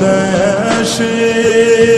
দেশে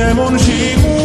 যেমন শিখু